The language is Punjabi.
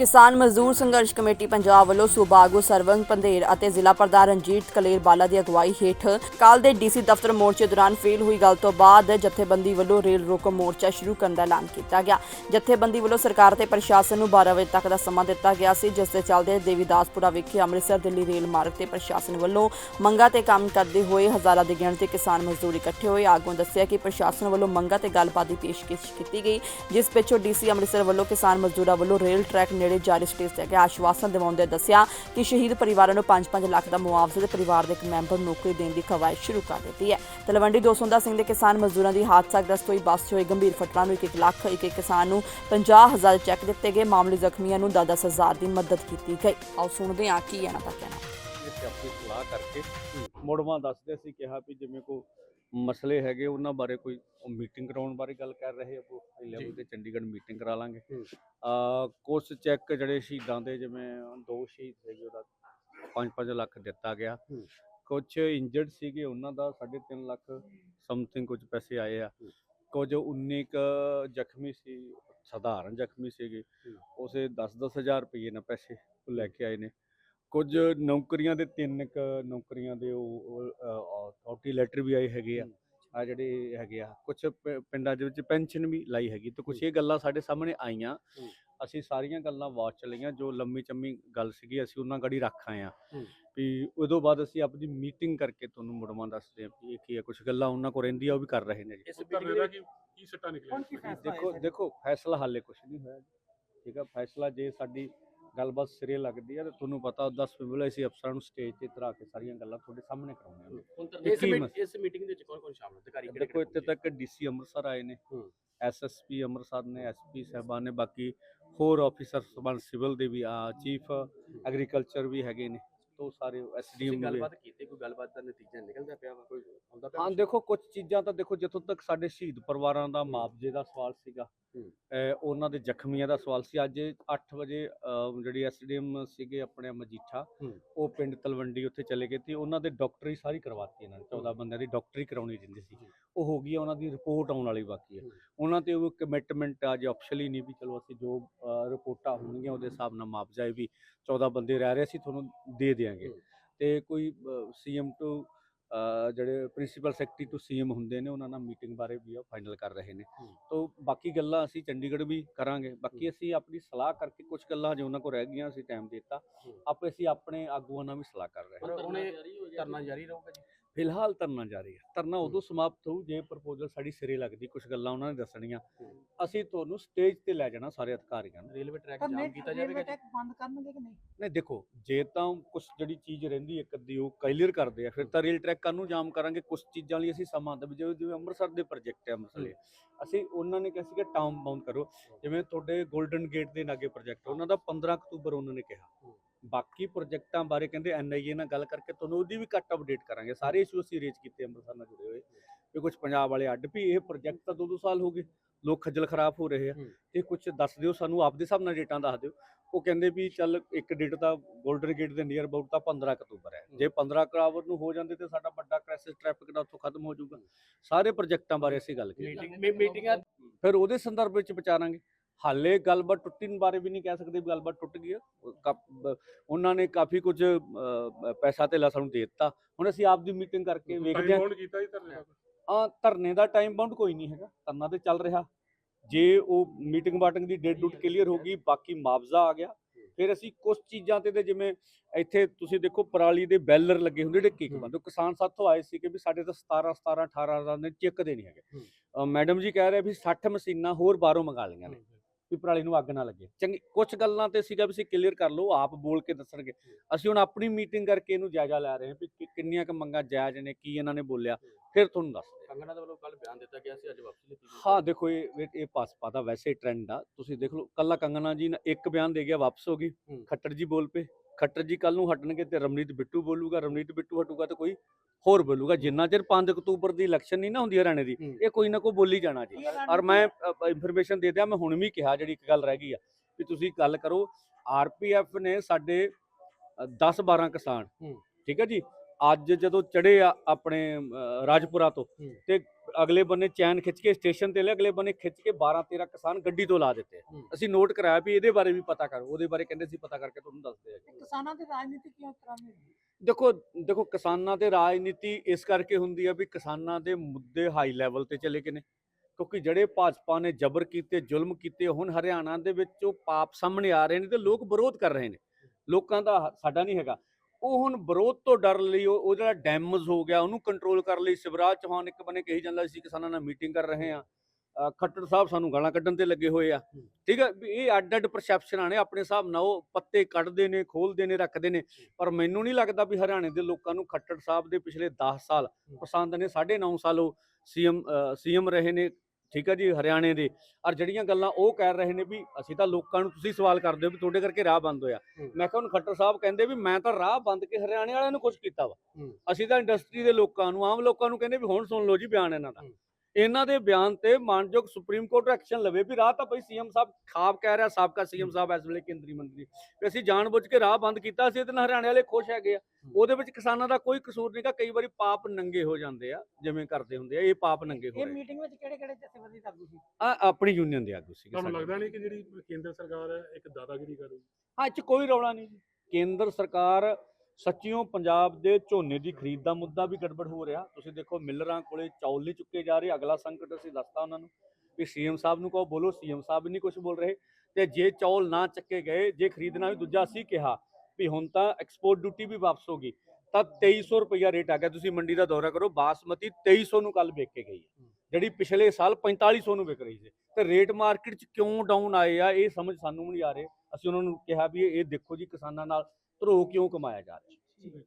ਕਿਸਾਨ ਮਜ਼ਦੂਰ ਸੰਘਰਸ਼ ਕਮੇਟੀ ਪੰਜਾਬ ਵੱਲੋਂ ਸੂਬਾ ਆਗੂ ਸਰਵੰਗ ਪੰਧੇਰ ਅਤੇ ਜ਼ਿਲ੍ਹਾ ਪ੍ਰਧਾਨ ਰਣਜੀਤ ਕਲੇਰ ਬਾਲਾ ਦੀ ਅਗਵਾਈ ਹੇਠ ਕੱਲ ਦੇ ਡੀਸੀ ਦਫ਼ਤਰ ਮੋਰਚੇ ਦੌਰਾਨ ਫੇਲ ਹੋਈ ਗੱਲ ਤੋਂ ਬਾਅਦ ਜਥੇਬੰਦੀ ਵੱਲੋਂ ਰੇਲ ਰੋਕੋ ਮੋਰਚਾ ਸ਼ੁਰੂ ਕਰਨ ਦਾ ਐਲਾਨ ਕੀਤਾ ਗਿਆ। ਜਥੇਬੰਦੀ ਵੱਲੋਂ ਸਰਕਾਰ ਤੇ ਪ੍ਰਸ਼ਾਸਨ ਨੂੰ 12 ਵਜੇ ਤੱਕ ਦਾ ਸਮਾਂ ਦਿੱਤਾ ਗਿਆ ਸੀ, ਜਿਸ ਦੇ ਚੱਲਦੇ ਦੇਵੀਦਾਸਪੁਰਾ ਵਿਖੇ ਅੰਮ੍ਰਿਤਸਰ, ਦਿੱਲੀ ਰੇਲ ਮਾਰਗ ਤੇ ਪ੍ਰਸ਼ਾਸਨ ਵੱਲੋਂ ਮੰਗਾਂ ਤੇ ਕੰਮ ਕਰਦੇ ਹੋਏ ਹਜ਼ਾਰਾਂ ਦੀ ਗਿਣਤੀ ਕਿਸਾਨ ਮਜ਼ਦੂਰ ਇਕੱਠੇ ਹੋਏ। ਆਗੂਆਂ ਦੱਸਿਆ ਕਿ ਪ੍ਰਸ਼ਾਸਨ ਵੱਲੋਂ ਮੰਗਾਂ ਤੇ ਗੱਲਬਾਤ ਦੀ ਪੇਸ਼ਕਸ਼ ਕੀਤੀ ਗਈ, ਜਿਸ ਪਿੱਛੋਂ ਡੀਸੀ ਅੰਮ੍ਰਿਤਸਰ ਵੱਲੋਂ ਕਿਸਾਨ ਮਜ਼ਦੂਰਾਂ ਵੱਲੋਂ ਰੇਲ ਟਰੈਕ ਨੇੜੇ ਜਾਰੀ ਸਟੇਜ ਤੇ ਕੇ ਆਸ਼ਵਾਸਨ ਦਿਵਾਉਂਦੇ ਦੱਸਿਆ ਕਿ ਸ਼ਹੀਦ ਪਰਿਵਾਰਾਂ ਨੂੰ 5-5 ਲੱਖ ਦਾ ਮੁਆਵਜ਼ਾ ਤੇ ਪਰਿਵਾਰ ਦੇ ਇੱਕ ਮੈਂਬਰ ਨੌਕਰੀ ਦੇਣ ਦੀ ਕਵਾਇਦ ਸ਼ੁਰੂ ਕਰ ਦਿੱਤੀ ਹੈ। ਤਲਵੰਡੀ ਦੋਸੁੰਦਾ ਸਿੰਘ ਦੇ ਕਿਸਾਨ ਮਜ਼ਦੂਰਾਂ ਦੀ ਹਾਦਸਾਗ੍ਰਸਤ ਹੋਈ ਬੱਸ 'ਚ ਹੋਏ ਗੰਭੀਰ ਫਟਣਾ ਨੂੰ 1 ਲੱਖ ਇੱਕ ਇੱਕ ਕਿਸਾਨ ਨੂੰ 50000 ਚੈੱਕ ਦਿੱਤੇ ਗਏ। ਮਾਮਲੇ ਜ਼ਖਮੀਆਂ ਨੂੰ 10-10000 ਦੀ ਮਦਦ ਕੀਤੀ ਗਈ। ਆਓ ਸੁਣਦੇ ਹਾਂ ਕੀ ਇਹਨਾਂ ਦਾ ਕਹਿਣਾ ਆਪਣੀ ਸਲਾਹ ਕਰਕੇ ਮੁੜਵਾ ਦੱਸਦੇ ਸੀ, ਕਿਹਾ ਵੀ ਜਿਵੇਂ ਕੋ ਮਸਲੇ ਹੈਗੇ ਉਹਨਾਂ ਬਾਰੇ ਕੋਈ ਮੀਟਿੰਗ ਕਰਾਉਣ ਬਾਰੇ ਗੱਲ ਕਰ ਰਹੇ ਆ ਉਹ ਲੈਵਲ ਤੇ ਚੰਡੀਗੜ੍ਹ ਮੀਟਿੰਗ ਕਰਾ ਲਾਂਗੇ। ਆ ਕੁਛ ਚੈੱਕ ਜਿਹੜੇ ਸ਼ਹੀਦਾਂ ਦੇ ਜਿਵੇਂ ਦੋ ਸ਼ਹੀਦ ਸੀਗੇ ਉਹਦਾ 5-5 ਲੱਖ ਦਿੱਤਾ ਗਿਆ। ਕੁਝ ਇੰਜਰਡ ਸੀਗੇ ਉਹਨਾਂ ਦਾ 3.5 ਲੱਖ ਸਮਥਿੰਗ ਕੁਝ ਪੈਸੇ ਆਏ ਆ। ਕੁਝ 19 ਕ ਜ਼ਖਮੀ ਸੀ ਸਧਾਰਨ ਜ਼ਖਮੀ ਸੀਗੇ। ਉਸੇ 10-10 ਹਜ਼ਾਰ ਰੁਪਏ ਨਾਲ ਪੈਸੇ ਲੈ ਕੇ ਆਏ ਨੇ। ਕੁਝ ਨੌਕਰੀਆਂ ਦੇ ਤਿੰਨ ਕ ਨੌਕਰੀਆਂ ਦੇ ਉਹ ਅਥਾਰਟੀ ਲੈਟਰ ਵੀ ਆਏ ਹੈਗੇ ਆ। ਆ ਜਿਹੜੇ ਹੈਗੇ ਆ ਕੁਝ ਪਿੰਡਾਂ ਦੇ ਵਿੱਚ ਪੈਨਸ਼ਨ ਵੀ ਲਾਈ ਹੈਗੀ ਤੇ ਕੁਝ ਇਹ ਗੱਲਾਂ ਸਾਡੇ ਸਾਹਮਣੇ ਆਈਆਂ। ਅਸੀਂ ਸਾਰੀਆਂ ਗੱਲਾਂ ਵਾਚ ਚ ਲਈਆਂ। ਜੋ ਲੰਮੀ ਚੰਮੀ ਗੱਲ ਸੀਗੀ ਅਸੀਂ ਉਹਨਾਂ ਗਾੜੀ ਰੱਖ ਆਏ ਆ। ਵੀ ਉਦੋਂ ਬਾਅਦ ਅਸੀਂ ਆਪਣੀ ਮੀਟਿੰਗ ਕਰਕੇ ਤੁਹਾਨੂੰ ਮੁੜਵਾ ਦੱਸਦੇ ਆ ਵੀ ਇਹ ਕੀ ਹੈ ਕੁਝ ਗੱਲਾਂ ਉਹਨਾਂ ਕੋਲ ਰਹਿੰਦੀਆਂ ਉਹ ਵੀ ਕਰ ਰਹੇ ਨੇ ਜੀ। ਇਸ ਧਰਨੇ ਦਾ ਕੀ ਕੀ ਸੱਟਾ ਨਿਕਲਿਆ? ਦੇਖੋ ਦੇਖੋ ਫੈਸਲਾ ਹਾਲੇ ਕੁਝ ਨਹੀਂ ਹੋਇਆ ਜੀ। ਠੀਕ ਆ ਫੈਸਲਾ ਜੇ ਸਾਡੀ ਗੱਲਬਾਤ ਸਿਰੇ ਲੱਗਦੀ ਆ ਤੇ ਤੁਹਾਨੂੰ ਪਤਾ 10 ਵੇਲੇ ਅਸੀਂ ਅਫਸਰਾਂ ਨੂੰ ਸਟੇਜ ਤੇ ਤਰਾ ਕੇ ਸਾਰੀਆਂ ਗੱਲਾਂ ਤੁਹਾਡੇ ਸਾਹਮਣੇ ਹੁਣ ਇਹ ਇਸ ਮੀਟ- ਇਸ ਮੀਟਿੰਗ ਦੇ ਵਿੱਚ ਕੌਣ ਕੌਣ ਸ਼ਾਮਲ ਅਧਿਕਾਰੀ ਕਿਹੜੇ ਦੇਖੋ ਇੱਥੇ ਤੱਕ ਡੀਸੀ ਅੰਮ੍ਰਿਤਸਰ ਆਏ ਨੇ ਹੂੰ। ਐਸਐਸਪੀ ਅੰਮ੍ਰਿਤਸਰ ਨੇ ਐਸਪੀ ਸਾਹਿਬਾਨ ਨੇ ਬਾਕੀ ਹੋਰ ਆਫੀਸਰ ਸਬਨ ਸਿਵਲ ਦੇ ਵੀ ਆ ਚੀਫ ਐਗਰੀਕਲਚਰ ਵੀ ਹੈਗੇ ਨੇ ਤੋਂ ਸਾਰੇ ਤੁਸੀਂ ਐਸਡੀਐਮ ਨੇ ਗੱਲਬਾਤ ਕੀਤੀ ਕੋਈ ਗੱਲਬਾਤ ਦਾ ਨਤੀਜਾ ਨਿਕਲਦਾ ਪਿਆ ਵਾ ਕੋਈ ਪਿਆ ਹਾਂ ਕੁਛ? ਦੇਖੋ ਕੁਝ ਚੀਜ਼ਾਂ ਤਾਂ ਦੇਖੋ ਜਿੱਥੋਂ ਤੱਕ ਸਾਡੇ ਸ਼ਹੀਦ ਪਰਿਵਾਰਾਂ ਦਾ ਮੁਆਵਜ਼ੇ ਦਾ ਸਵਾਲ ਸੀਗਾ ਹੂੰ। ਉਹਨਾਂ ਦੇ ਜ਼ਖਮੀਆਂ ਦਾ ਸਵਾਲ ਸੀ। ਅੱਜ 8 ਵਜੇ ਜਿਹੜੀ ਐਸਡੀਐਮ ਸੀਗੇ ਆਪਣੇ ਮਜੀਠਾ। ਉਹ ਪਿੰਡ ਤਲਵੰਡੀ ਉੱਥੇ ਚਲੇ ਗਏ ਤੇ ਉਹਨਾਂ ਦੇ ਡਾਕਟਰੀ ਸਾਰੀ ਕਰਵਾਤੀ ਇਹਨਾਂ ਨੇ। 14 ਬੰਦਿਆਂ ਦੀ ਡਾਕਟਰੀ ਕਰਾਉਣੀ ਰਹਿੰਦੀ ਸੀ। ਉਹ ਹੋ ਗਈ ਉਹਨਾਂ ਦੀ ਰਿਪੋਰਟ ਆਉਣ ਵਾਲੀ ਬਾਕੀ ਹੈ। ਉਹਨਾਂ ਤੇ ਉਹ ਕਮਿਟਮੈਂਟ ਆ ਜੇ ਆਫਸ਼ਲੀ ਨਹੀਂ ਵੀ ਚਲੋ ਅਸੀਂ ਜੋ ਰਿਪੋਰਟਾਂ ਹੋਣਗੀਆਂ ਉਹਦੇ ਹਿਸਾਬ ਨਾਲ ਮੁਆਵਜ਼ਾ ਵੀ 14 ਬੰਦੇ ਰਹਿ ਰਹੇ ਸੀ ਤੁਹਾਨੂੰ ਦੇ ਦਿਆਂਗੇ। ਹੂੰ। ਤੇ ਕੋਈ ਸੀਐਮ ਟੂ ਜਿਹੜੇ ਪ੍ਰਿੰਸੀਪਲ ਸੈਕਟਰੀ ਟੂ ਸੀਐਮ ਹੁੰਦੇ ਨੇ ਉਹਨਾਂ ਨਾਲ ਮੀਟਿੰਗ ਬਾਰੇ ਵੀ ਉਹ ਫਾਈਨਲ ਕਰ ਰਹੇ ਨੇ। ਤੋਂ ਬਾਕੀ ਗੱਲਾਂ ਅਸੀਂ ਚੰਡੀਗੜ੍ਹ ਵੀ ਕਰਾਂਗੇ। ਬਾਕੀ ਅਸੀਂ ਆਪਣੀ ਸਲਾਹ ਕਰਕੇ ਕੁਝ ਗੱਲਾਂ ਜੇ ਉਹਨਾਂ ਕੋਲ ਰਹਿ ਗਈਆਂ ਅਸੀਂ ਟਾਈਮ ਦਿੱਤਾ। ਆਪੇ ਅਸੀਂ ਆਪਣੇ ਆਗੂਆਂ ਨਾਲ ਵੀ ਸਲਾਹ ਕਰ ਰਹੇ ਹਾਂ। ਧਰਨਾ ਜਾਰੀ ਰਹੂਗਾ ਜੀ। ਫਿਲਹਾਲ ਧਰਨਾ ਜਾਰੀ ਹੈ। ਧਰਨਾ ਉਦੋਂ ਸਮਾਪਤ ਹੋਊ ਜੇ ਪ੍ਰਪੋਜ਼ਲ ਸਾਡੀ ਸਿਰੇ ਲੱਗਦੀ ਕੁਝ ਗੱਲਾਂ ਉਹਨਾਂ ਨੇ ਦੱਸਣੀਆਂ। ਅਸੀਂ ਤੁਹਾਨੂੰ ਸਟੇਜ ਤੇ ਲੈ ਜਾਣਾ ਸਾਰੇ ਅਧਿਕਾਰੀਆਂ ਨੂੰ। ਰੇਲਵੇ ਟਰੈਕ ਜਾਮ ਕੀਤਾ ਜਾਵੇਗਾ ਟੈਕ ਬੰਦ ਕਰਨਗੇ ਕਿ ਨਹੀਂ? ਨਹੀਂ ਦੇਖੋ ਜੇ ਤਾਂ ਕੁਝ ਜਿਹੜੀ ਚੀਜ਼ ਰਹਿੰਦੀ ਹੈ ਇੱਕ ਅੱਧੀ ਉਹ ਕਲੀਅਰ ਕਰਦੇ ਆ ਫਿਰ ਤਾਂ ਰੇਲ ਟਰੈਕਾਂ ਨੂੰ ਜਾਮ ਕਰਾਂਗੇ। ਕੁਝ ਚੀਜ਼ਾਂ ਲਈ ਅਸੀਂ ਸਮਾਂ ਦੇ ਜਿਵੇਂ ਜਿਵੇਂ ਅੰਮ੍ਰਿਤਸਰ ਦੇ ਪ੍ਰੋਜੈਕਟ ਹੈ ਮਸਲੇ ਅਸੀਂ ਉਹਨਾਂ ਨੇ ਕਿਹਾ ਸੀ ਕਿ ਟਾਈਮ ਬਾਉਂਡ ਕਰੋ। ਜਿਵੇਂ ਤੁਹਾਡੇ 골ਡਨ ਗੇਟ ਦੇ ਲਾਗੇ ਪ੍ਰੋਜੈਕਟ ਉਹਨਾਂ ਦਾ 15 ਅਕਤੂਬਰ ਉਹਨਾਂ ਨੇ ਕਿਹਾ। ਬਾਕੀ ਪ੍ਰੋਜੈਕਟਾਂ ਬਾਰੇ ਕਹਿੰਦੇ ਐਨਆਈਏ ਨਾਲ ਗੱਲ ਕਰਕੇ ਤੁਹਾਨੂੰ ਉਹਦੀ ਵੀ ਕੱਟ ਅਪਡੇਟ ਕਰਾਂਗੇ। ਸਾਰੇ ਇਸ਼ੂ ਅਸੀਂ ਰੇਜ ਕੀਤੇ ਅੰਮ੍ਰਿਤਸਰ ਨਾਲ ਜੁੜੇ ਹੋਏ। ਵੀ ਕੁਝ ਪੰਜਾਬ ਵਾਲੇ ਅੱਡ ਵੀ ਇਹ ਪ੍ਰੋਜੈਕਟ ਤਾਂ ਦੋ ਦੋ ਸਾਲ ਹੋ ਗਏ। ਲੋਕ ਖੱਜਲ ਖਰਾਬ ਹੋ ਰਹੇ ਆ। ਤੇ ਕੁਝ ਦੱਸ ਦਿਓ ਸਾਨੂੰ ਆਪਦੇ ਹਿਸਾਬ ਨਾਲ ਡੇਟਾਂ ਦੱਸ ਦਿਓ। ਉਹ ਕਹਿੰਦੇ ਵੀ ਚੱਲ ਇੱਕ ਡੇਟ ਦਾ 골ਡਨ ਗੇਟ ਦੇ ਨੀਅਰ ਅਬਾਊਟ ਤਾਂ 15 ਅਕਤੂਬਰ ਹੈ। ਜੇ 15 ਅਕਤੂਬਰ ਨੂੰ ਹੋ ਜਾਂਦੇ ਤੇ ਸਾਡਾ ਵੱਡਾ ਕ੍ਰਾਈਸਿਸ ਟ੍ਰੈਫਿਕ ਦਾ ਉੱਥੋਂ ਖਤਮ ਹੋ ਜਾਊਗਾ। ਸਾਰੇ ਪ੍ਰੋਜੈਕਟਾਂ ਬਾਰੇ ਅਸੀਂ ਗੱਲ ਕੀਤੀ ਮੀਟਿੰਗ ਮੀਟਿੰਗਾਂ ਫਿਰ ਉਹਦੇ ਸੰਦਰਭ ਵਿੱਚ ਵਿਚਾਰਾਂਗੇ। ਹਾਲੇ ਗੱਲਬਾਤ ਟੁੱਟਣ ਬਾਰੇ ਵੀ ਨਹੀਂ ਕਹਿ ਸਕਦੇ ਗੱਲਬਾਤ ਟੁੱਟ ਗਈ ਉਹਨਾਂ ਨੇ ਕਾਫੀ ਕੁਝ ਪੈਸਾ ਤੇ ਸਾਨੂੰ ਦੇ ਦਿੱਤਾ। ਹੁਣ ਅਸੀਂ ਆਪ ਦੀ ਮੀਟਿੰਗ ਕਰਕੇ ਵੇਖਦੇ ਹਾਂ। ਕੀਤਾ ਜੀ ਧਰਨੇ ਦਾ? ਆ ਧਰਨੇ ਦਾ ਟਾਈਮ ਬਾਉਂਡ ਕੋਈ ਨਹੀਂ ਹੈਗਾ। ਧਰਨਾ ਤੇ ਚੱਲ ਰਿਹਾ। ਜੇ ਉਹ ਮੀਟਿੰਗ ਬਾਟਿੰਗ ਦੀ ਡੇਟ ਡੂਟ ਕਲੀਅਰ ਹੋ ਗਈ ਬਾਕੀ ਮੁਆਵਜ਼ਾ ਆ ਗਿਆ। ਫਿਰ ਅਸੀਂ ਕੁਝ ਚੀਜ਼ਾਂ ਤੇ ਤੇ ਜਿਵੇਂ ਇੱਥੇ ਤੁਸੀਂ ਦੇਖੋ ਪਰਾਲੀ ਦੇ ਬੈਲਰ ਲੱਗੇ ਹੁੰਦੇ ਜਿਹੜੇ ਕਿੱਕ ਬੰਦੇ। ਕਿਸਾਨ ਸਾਥੋਂ ਆਏ ਸੀ ਕਿ ਵੀ ਸਾਡੇ ਤਾਂ 17 17 18 ਹਜ਼ਾਰ ਦੇ ਚੱਕਦੇ ਨਹੀਂ ਹੈਗੇ। ਮੈਡਮ ਜੀ ਕਹਿ ਰਹੇ ਵੀ 60 ਮਸ਼ੀਨਾਂ ਹੋਰ ਬਾਹਰੋਂ ਮੰਗਾ ਲਈਆਂ ਨੇ। ਵੀ ਪਰਾਲੀ ਨੂੰ ਅੱਗ ਨਾ ਲੱਗੇ। ਚੰਗੀ ਕੁਝ ਗੱਲਾਂ ਤੇ ਸੀਗਾ ਵੀ ਅਸੀਂ ਕਲੀਅਰ ਕਰ ਲਓ ਆਪ ਬੋਲ ਕੇ ਦੱਸਣਗੇ। ਅਸੀਂ ਹੁਣ ਆਪਣੀ ਮੀਟਿੰਗ ਕਰਕੇ ਇਹਨੂੰ ਜਾਇਜ਼ਾ ਲੈ ਰਹੇ ਹਾਂ ਵੀ ਕਿ- ਕਿੰਨੀਆਂ ਕੁ ਮੰਗਾਂ ਜਾਇਜ਼ ਨੇ ਕੀ ਇਹਨਾਂ ਨੇ ਬੋਲਿਆ ਫਿਰ ਤੁਹਾਨੂੰ ਦੱਸਦੇ ਹਾਂ। ਕੰਗਣਾ ਦੇ ਵੱਲੋਂ ਕੱਲ ਬਿਆਨ ਦਿੱਤਾ ਗਿਆ ਸੀ ਅੱਜ ਵਾਪਸੀ ਲਿੱਤੀ ਹਾਂ ਦੇਖੋ ਇਹ ਇਹ- ਭਾਜਪਾ ਦਾ ਵੈਸੇ ਟ੍ਰੈਂਡ ਆ। ਤੁਸੀਂ ਦੇਖ ਲਓ ਕੱਲਾ ਕੰਗਨਾ ਜੀ ਨੇ ਇੱਕ ਬਿਆਨ ਦੇ ਗਿਆ ਵਾਪਸ ਹੋ ਗਈ। ਹੂੰ। ਖੱਟਰ ਜੀ ਬੋਲ ਪਏ। ਖੱਟਰ ਜੀ ਕੱਲ ਨੂੰ ਹਟਣਗੇ ਤੇ ਰਮਨੀਤ ਬਿੱਟੂ ਬੋਲੂਗਾ ਰਮਨੀਤ ਬਿੱਟੂ ਹਟੂਗਾ ਤੇ ਕੋਈ ਹੋਰ ਬੋਲੂਗਾ ਜਿੰਨਾ ਚਿਰ 5 ਅਕਤੂਬਰ ਦੀ ਇਲੈਕਸ਼ਨ ਨਹੀਂ ਨਾ ਹੁੰਦੀ ਹਰਿਆਣੇ ਦੀ। ਇਹ ਕੋਈ ਨਾ ਕੋਈ ਬੋਲੀ ਜਾਣਾ ਜੀ ਔਰ ਮੈਂ ਇਨਫੋਰਮੇਸ਼ਨ ਦੇ ਦਿਆਂ ਮੈਂ ਹੁਣ ਵੀ ਕਿਹਾ ਜਿਹੜੀ ਇੱਕ ਗੱਲ ਰਹਿ ਗਈ ਆ ਵੀ ਤੁਸੀਂ ਗੱਲ ਕਰੋ ਆਰਪੀਐਫ ਨੇ ਸਾਡੇ 10 12 ਕਿਸਾਨ। ਠੀਕ ਹੈ ਜੀ ਅੱਜ ਜਦੋਂ ਚੜੇ ਆ ਆਪਣੇ ਰਾਜਪੁਰਾ ਤੋਂ। ਤੇ ਅਗਲੇ ਬੰਨੇ ਚੈਨ ਖਿੱਚ ਕੇ ਸਟੇਸ਼ਨ ਤੇ ਲੈ ਅਗਲੇ ਬੰਨੇ ਖਿੱਚ ਕੇ 12 13 ਕਿਸਾਨ ਗੱਡੀ ਤੋਂ ਲਾ ਦਿੱਤੇ। ਅਸੀਂ ਨੋਟ ਕਰਾਇਆ ਵੀ ਇਹਦੇ ਬਾਰੇ ਵੀ ਪਤਾ ਕਰੋ ਉਹਦੇ ਬਾਰੇ ਕਹਿੰਦੇ ਸੀ ਪਤਾ ਕਰਕੇ ਤੁਹਾਨੂੰ ਦੱਸਦੇ ਆ ਕਿਸਾਨਾਂ ਦੀ ਰਾਜਨੀਤੀ ਕਿਉਂ ਤਰ੍ਹਾਂ ਦੀ? ਦੇਖੋ ਦੇਖੋ ਕਿਸਾਨਾਂ ਤੇ ਰਾਜਨੀਤੀ ਇਸ ਕਰਕੇ ਹੁੰਦੀ ਆ ਵੀ ਕਿਸਾਨਾਂ ਦੇ ਮੁੱਦੇ ਹਾਈ ਲੈਵਲ ਤੇ ਚਲੇ ਗਏ ਨੇ ਕਿਉਂਕਿ ਜਿਹੜੇ ਭਾਜਪਾ ਨੇ ਜ਼ਬਰ ਕੀਤੇ ਜ਼ੁਲਮ ਕੀਤੇ ਹੁਣ ਹਰਿਆਣਾ ਦੇ ਵਿੱਚ ਉਹ ਪਾਪ ਸਾਹਮਣੇ ਆ ਰਹੇ ਨੇ ਤੇ ਲੋਕ ਵਿਰੋਧ ਕਰ ਰਹੇ ਨੇ ਲੋਕਾਂ ਦਾ ਸਾਡਾ ਨਹੀਂ ਹੈਗਾ ਉਹ ਹੁਣ ਵਿਰੋਧ ਤੋਂ ਡਰ ਲਈ ਉਹ ਜਿਹੜਾ ਡੈਮੇਜ ਹੋ ਗਿਆ ਉਹਨੂੰ ਕੰਟਰੋਲ ਕਰਨ ਲਈ ਸ਼ਿਵਰਾਜ ਚੌਹਾਨ ਇੱਕ ਬੰਨੇ ਕਹੀ ਜਾਂਦਾ ਸੀ ਕਿਸਾਨਾਂ ਨਾਲ ਮੀਟਿੰਗ ਕਰ ਰਹੇ ਆ ਅ, ਖੱਟੜ ਸਾਹਿਬ ਸਾਨੂੰ ਗਾਲਾਂ ਕੱਢਣ ਤੇ ਲੱਗੇ ਹੋਏ ਆ। ਠੀਕ ਹੈ ਵੀ ਇਹ ਅੱਡ ਅੱਡ ਪਰਸੈਪਸ਼ਨਾਂ ਨੇ ਆਪਣੇ ਹਿਸਾਬ ਨਾਲ ਉਹ ਪੱਤੇ ਕੱਢਦੇ ਨੇ ਖੋਲਦੇ ਨੇ ਰੱਖਦੇ ਨੇ। ਪਰ ਮੈਨੂੰ ਨਹੀਂ ਲੱਗਦਾ ਵੀ ਹਰਿਆਣੇ ਦੇ ਲੋਕਾਂ ਨੂੰ ਖੱਟੜ ਸਾਹਿਬ ਦੇ ਪਿਛਲੇ 10 ਸਾਲ ਪਸੰਦ ਨੇ 9.5 ਸਾਲ ਉਹ ਸੀਐਮ ਸੀਐਮ ਰਹੇ ਨੇ ਠੀਕ ਹੈ ਜੀ ਹਰਿਆਣੇ ਦੇ ਔਰ ਜਿਹੜੀਆਂ ਗੱਲਾਂ ਉਹ ਕਹਿ ਰਹੇ ਨੇ ਵੀ ਅਸੀਂ ਤਾਂ ਲੋਕਾਂ ਨੂੰ ਤੁਸੀਂ ਸਵਾਲ ਕਰਦੇ ਹੋ ਵੀ ਤੁਹਾਡੇ ਕਰਕੇ ਰਾਹ ਬੰਦ ਹੋਇਆ। ਮੈਂ ਕਿਹਾ ਹੁਣ ਖੱਟਰ ਸਾਹਿਬ ਕਹਿੰਦੇ ਵੀ ਮੈਂ ਤਾਂ ਰਾਹ ਬੰਦ ਕੇ ਹਰਿਆਣੇ ਵਾਲਿਆਂ ਨੂੰ ਕੁਝ ਕੀਤਾ ਵਾ। ਅਸੀਂ ਤਾਂ ਇੰਡਸਟਰੀ ਦੇ ਲੋਕਾਂ ਨੂੰ ਆਮ ਲੋਕਾਂ ਨੂੰ ਕਹਿੰਦੇ ਵੀ ਹੁਣ ਸੁਣ ਲਓ ਜੀ ਬਿਆਨ ਇਹਨਾਂ ਦਾ। ਇਹਨਾਂ ਦੇ ਬਿਆਨ ਤੇ ਮਾਨਯੋਗ ਸੁਪਰੀਮ ਕੋਰਟ ਐਕਸ਼ਨ ਲਵੇ। ਵੀ ਰਾਹ ਤਾਂ ਭਾਈ ਸੀਐਮ ਸਾਹਿਬ ਖਾਬ ਕਹਿ ਰਿਹਾ ਸਾਬਕਾ ਸੀਐਮ ਸਾਹਿਬ ਇਸ ਵੇਲੇ ਕੇਂਦਰੀ ਮੰਤਰੀ। ਵੀ ਅਸੀਂ ਜਾਣਬੁੱਝ ਕੇ ਰਾਹ ਬੰਦ ਕੀਤਾ ਸੀ ਇਹਦੇ ਨਾਲ ਹਰਿਆਣੇ ਵਾਲੇ ਖੁਸ਼ ਹੈਗੇ ਆ। ਉਹਦੇ ਵਿੱਚ ਕਿਸਾਨਾਂ ਦਾ ਕੋਈ ਕਸੂਰ ਨਹੀਂਗਾ ਕਈ ਵਾਰੀ ਪਾਪ ਨੰਗੇ ਹੋ ਜਾਂਦੇ ਆ ਜਿਵੇਂ ਕਰਦੇ ਹੁੰਦੇ ਆ ਇਹ ਪਾਪ ਨੰਗੇ ਹੋ ਇਹ ਮੀਟਿੰਗ ਵਿੱਚ ਕਿਹੜੇ ਕਿਹੜੇ ਜਥੇਬੰਦੀ ਆਗੂ ਸੀ? ਆ ਆਪਣੀ ਯੂਨੀਅਨ ਦੇ ਆਗੂ ਸੀਗੇ ਤੁਹਾਨੂੰ। ਲੱਗਦਾ ਨਹੀਂ ਕਿ ਜਿਹੜੀ ਕੇਂਦਰ ਸਰਕਾਰ ਹੈ ਇੱਕ ਦਾਦਾਗਿਰੀ ਕਰ ਰਹੀ ਹਾਂ? ਇਹ 'ਚ ਕੋਈ ਰੌਲਾ ਨਹੀਂ ਜੀ। ਕੇਂਦਰ ਸਰਕਾਰ ਸੱਚਿਓ ਪੰਜਾਬ ਦੇ ਝੋਨੇ ਦੀ ਖਰੀਦ ਦਾ ਮੁੱਦਾ ਵੀ ਗੜਬੜ ਹੋ ਰਿਹਾ। ਤੁਸੀਂ ਦੇਖੋ ਮਿਲਰਾਂ ਕੋਲੇ ਚੌਲ ਨਹੀਂ ਚੁੱਕੇ ਜਾ ਰਹੇ। ਅਗਲਾ ਸੰਕਟ ਅਸੀਂ ਦੱਸਤਾ ਉਹਨਾਂ ਨੂੰ ਵੀ ਸੀਐਮ ਸਾਹਿਬ ਨੂੰ ਕਹੋ ਬੋਲੋ ਸੀਐਮ ਸਾਹਿਬ ਨਹੀਂ ਕੁਝ ਬੋਲ ਰਹੇ। ਤੇ ਜੇ ਚੌਲ ਨਾ ਚੱਕੇ ਗਏ ਜੇ ਖਰੀਦਣਾ ਵੀ ਦੂਜਾ ਅਸੀਂ ਕਿਹਾ ਵੀ ਹੁਣ ਤਾਂ ਐਕਸਪੋਰਟ ਡਿਊਟੀ ਵੀ ਵਾਪਸ ਹੋ ਗਈ ਤਾਂ 2300 ਰੁਪਇਆ ਰੇਟ ਆ ਗਿਆ। ਤੁਸੀਂ ਮੰਡੀ ਦਾ ਦੌਰਾ ਕਰੋ ਬਾਸਮਤੀ 2300 ਨੂੰ ਕੱਲ ਵੇਚ ਕੇ ਗਈ ਜਿਹੜੀ ਪਿਛਲੇ ਸਾਲ 4500 ਨੂੰ ਵਿਕ ਰਹੀ ਸੀ। ਤੇ ਰੇਟ ਮਾਰਕੀਟ 'ਚ ਕਿਉਂ ਡਾਊਨ ਆਏ ਆ ਇਹ ਸਮਝ ਸਾਨੂੰ ਨਹੀਂ ਆ ਰਹੇ। ਅਸੀਂ ਉਹਨਾਂ ਨੂੰ ਕਿਹਾ ਵੀ ਇਹ ਦੇਖੋ ਜੀ ਕਿਸਾਨਾਂ ਨਾਲ ਧਰੋ ਕਿਉਂ ਕਮਾਇਆ ਜਾ ਰਿਹਾ?